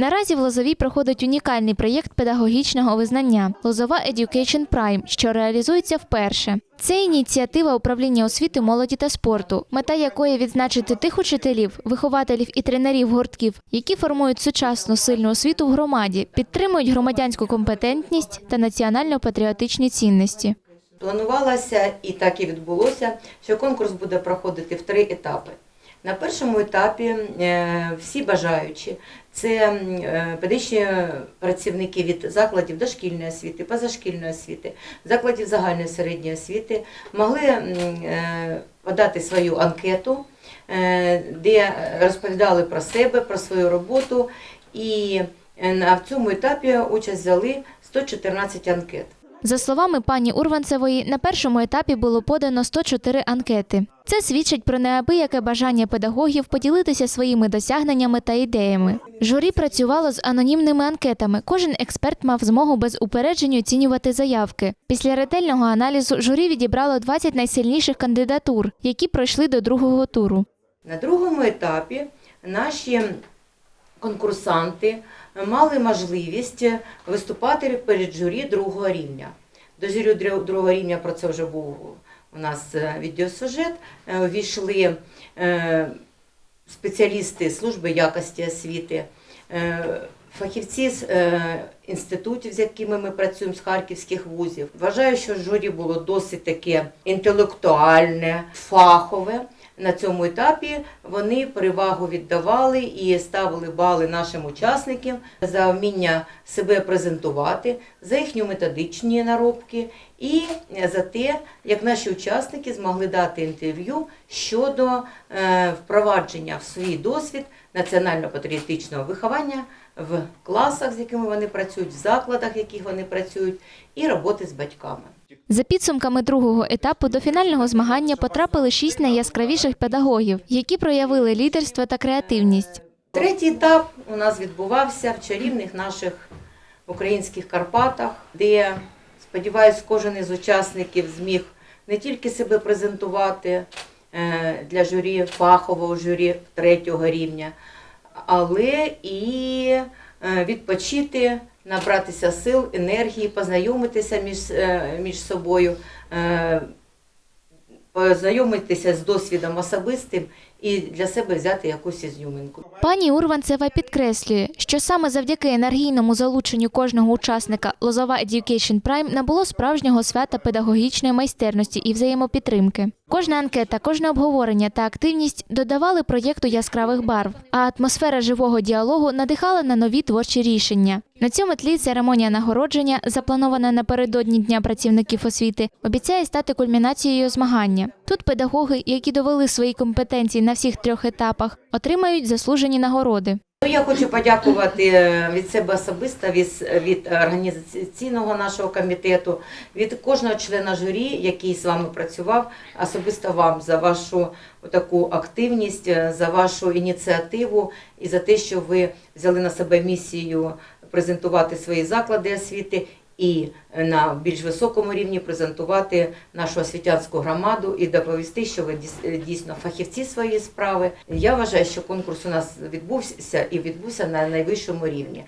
Наразі в Лозовій проходить унікальний проєкт педагогічного визнання Лозова Education Prime, що реалізується вперше. Це ініціатива управління освіти, молоді та спорту, мета якої відзначити тих учителів, вихователів і тренерів гуртків, які формують сучасну сильну освіту в громаді, підтримують громадянську компетентність та національно-патріотичні цінності. Планувалося і так і відбулося, що конкурс буде проходити в три етапи. На першому етапі е, всі бажаючі, це е, педагогічні працівники від закладів дошкільної освіти, позашкільної освіти, закладів загальної середньої освіти, могли е, подати свою анкету, де розповідали про себе, про свою роботу. І в цьому етапі участь взяли 114 анкет. За словами пані Урванцевої, на першому етапі було подано 104 анкети. Це свідчить про неабияке бажання педагогів поділитися своїми досягненнями та ідеями. Журі працювало з анонімними анкетами. Кожен експерт мав змогу без упереджень оцінювати заявки. Після ретельного аналізу журі відібрало 20 найсильніших кандидатур, які пройшли до другого туру. На другому етапі наші конкурсанти мали можливість виступати перед журі другого рівня. До журі другого рівня про це вже був у нас е, відеосюжет. Е, Увійшли е, спеціалісти служби якості освіти, е, фахівці з е, інститутів, з якими ми працюємо, з харківських вузів. Вважаю, що журі було досить таке інтелектуальне, фахове. На цьому етапі вони перевагу віддавали і ставили бали нашим учасникам за вміння себе презентувати, за їхні методичні наробки і за те, як наші учасники змогли дати інтерв'ю щодо е, впровадження в свій досвід національно-патріотичного виховання в класах, з якими вони працюють, в закладах, в яких вони працюють, і роботи з батьками. За підсумками другого етапу до фінального змагання потрапили шість найяскравіших педагогів, які проявили лідерство та креативність. Третій етап у нас відбувався в чарівних наших українських Карпатах, де, сподіваюсь, кожен із учасників зміг не тільки себе презентувати е, для журі, фахового журі третього рівня, але і відпочити, набратися сил, енергії, познайомитися між, е, між собою, е, познайомитися з досвідом особистим і для себе взяти якусь ізюминку. Пані Урванцева підкреслює, що саме завдяки енергійному залученню кожного учасника Лозова Education Prime набуло справжнього свята педагогічної майстерності і взаємопідтримки. Кожна анкета, кожне обговорення та активність додавали проєкту яскравих барв, а атмосфера живого діалогу надихала на нові творчі рішення. На цьому тлі церемонія нагородження, запланована напередодні Дня працівників освіти, обіцяє стати кульмінацією змагання. Тут педагоги, які довели свої компетенції на всіх трьох етапах, отримають заслужені нагороди. Ну, я хочу подякувати е, від себе особисто, від, від організаційного нашого комітету, від кожного члена журі, який з вами працював, особисто вам за вашу таку активність, е, за вашу ініціативу і за те, що ви взяли на себе місію презентувати свої заклади освіти і на більш високому рівні презентувати нашу освітянську громаду і доповісти, що ви дійс- дійсно фахівці своєї справи. Я вважаю, що конкурс у нас відбувся і відбувся на найвищому рівні.